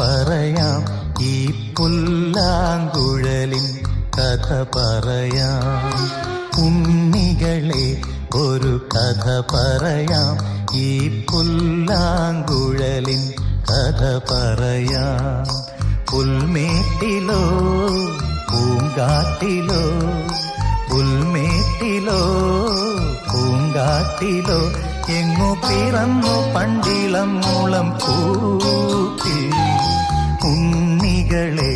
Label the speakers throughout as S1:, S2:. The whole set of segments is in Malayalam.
S1: പറയാം. ഈ പുല്ലാങ്കുഴലിൻ കഥ പറയാം. ഉണ്ണികളെ ഒരു കഥ പറയാം. ഈ പുല്ലാങ്കുഴലിൻ കഥ പറയാം. പുൽമേട്ടിലോ പൂങ്കാട്ടിലോ പുൽമേട്ടിലോ പൂങ്കാട്ടിലോ എങ്ങു പിറന്നു പണ്ടിളം മൂളം കൂട്ടി ഉണ്ണികളെ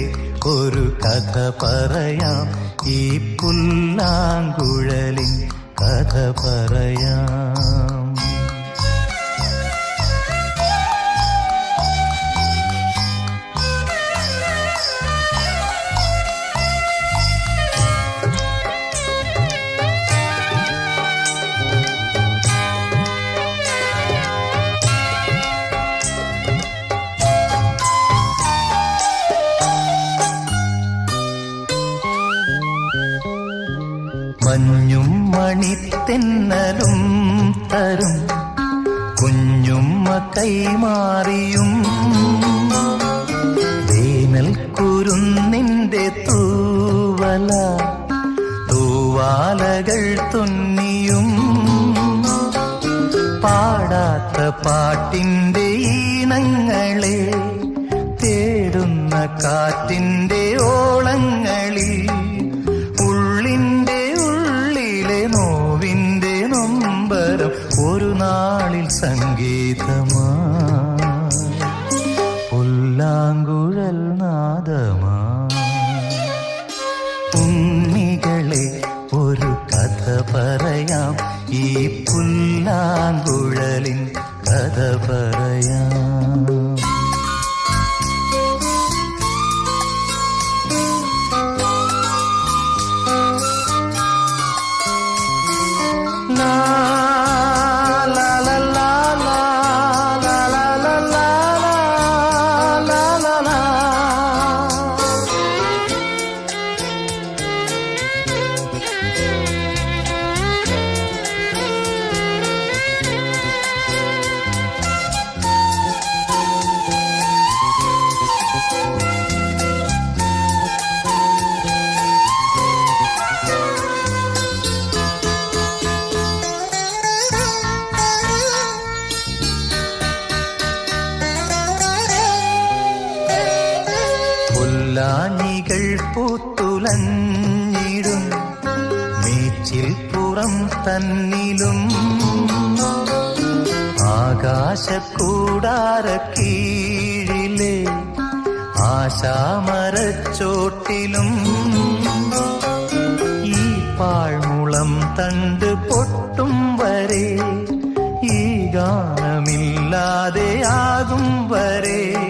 S1: ഒരു കഥ പറയാം ഈ പുല്ലാങ്കുഴലിൻ കഥ പറയാം മഞ്ഞും മണിത്തെന്നലും തരും. കുഞ്ഞുമ്മ കൈമാറിയും വേനൽ കുരുന്നിന്റെ തൂവല തൂവാലകൾ തുന്നിയും. പാടാത്ത പാട്ടിന്റെ ഈണങ്ങളെ തേടുന്ന കാറ്റിന്റെ ഓളങ്ങളിൽ നാളിൽ സംഗീതമാ. പുല്ലാങ്കുഴൽ നാദമാ. ഉണ്ണികളെ ഒരു കഥ പറയാം. ഈ പുല്ലാങ്കുഴലിൻ കഥ പറയാം. പൂത്തുലഞ്ഞിടും. മീച്ചിൽ പുറം തന്നിലും. ആകാശക്കൂടാര കീഴിലെ ആശാമരച്ചോട്ടിലും. ഈ പാഴ്മുളം തണ്ട് പൊട്ടും വരെ ഈ ഗാനമില്ലാതെ ആകും വരെ.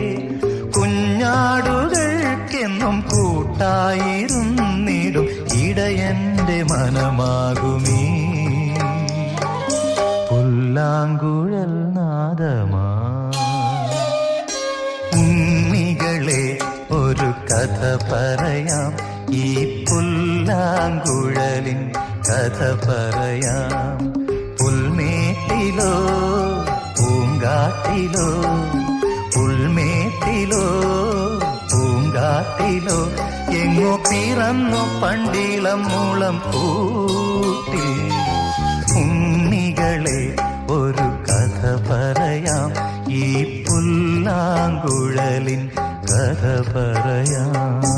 S1: പുല്ലാങ്കുഴൽ നാദമാ. ഉണ്ണികളെ ഒരു കഥ പറയാം. ഈ പുല്ലാങ്കുഴലിൻ കഥ പറയാം. പുൽമേട്ടിലോ പൂങ്കാട്ടിലോ പുൽമേട്ടിലോ പൂങ്കാട്ടിലോ എങ്ങോ പിറന്നു പണ്ടിളം മൂളം കൂട്ടി ഉണ്ണികളെ ഒരു കഥ പറയാം. ഈ പുല്ലാങ്കുഴലിൻ കഥ പറയാം.